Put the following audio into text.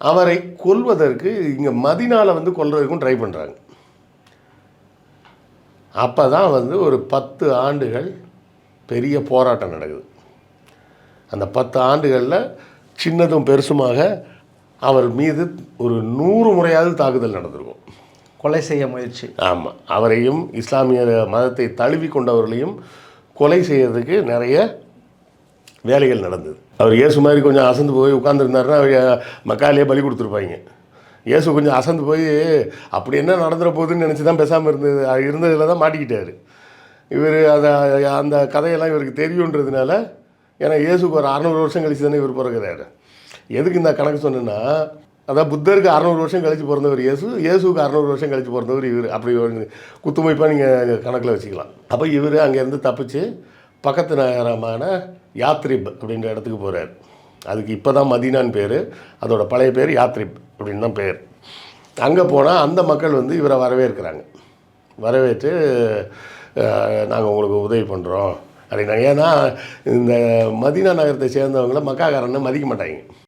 அவரை கொல்வதற்கு இங்கே மதினால வந்து கொல்றதுக்கும் ட்ரை பண்ணுறாங்க அப்போ தான் வந்து ஒரு பத்து ஆண்டுகள் பெரிய போராட்டம் நடக்குது. அந்த பத்து ஆண்டுகளில் சின்னதும் பெருசுமாக அவர் மீது ஒரு நூறு முறையாவது தாக்குதல் நடந்திருக்கும். கொலை செய்ய முயற்சி. ஆமாம் அவரையும் இஸ்லாமிய மதத்தை தழுவி கொண்டவர்களையும் கொலை செய்யறதுக்கு நிறைய வேலைகள் நடந்தது. அவர் இயேசு மாதிரி கொஞ்சம் அசந்து போய் உட்காந்துருந்தாருன்னா அவர் மக்காலேயே பலி கொடுத்துருப்பாங்க. இயேசு கொஞ்சம் அசந்து போய் அப்படி என்ன நடந்துற போகுதுன்னு நினச்சி தான் பேசாமல் இருந்தது இருந்ததில் தான் மாட்டிக்கிட்டார். இவர் அதை அந்த கதையெல்லாம் இவருக்கு தெரியுன்றதுனால ஏன்னா இயேசுக்கு ஒரு அறநூறு வருஷம் கழிச்சு தானே இவர் பிறகுறாரு எதுக்கு இந்த கணக்கு சொன்னேன்னா அதான் புத்தருக்கு அறநூறு வருஷம் கழிச்சு பிறந்தவர் இயேசு இயேசுக்கு அறநூறு வருஷம் கழிச்சு பிறந்தவர் இவர். அப்படி குத்துமைப்பாக நீங்கள் கணக்கில் வச்சுக்கலாம். அப்போ இவர் அங்கேருந்து தப்பிச்சு பக்கத்து நகரமான யாத்ரிப் அப்படின்ற இடத்துக்கு போகிறார் அதுக்கு இப்போ தான் மதீனான்னு பேர். அதோட பழைய பேர் யாத்ரிப் அப்படின்னு தான் பேர். அங்கே போனால் அந்த மக்கள் வந்து இவரை வரவேற்கிறாங்க. வரவேற்று நாங்கள் உங்களுக்கு உதவி பண்ணுறோம் அப்படின்னாங்க. ஏன்னா இந்த மதீனா நகரத்தை சேர்ந்தவங்கள மக்காக்காரன்னு மதிக்க மாட்டாங்க.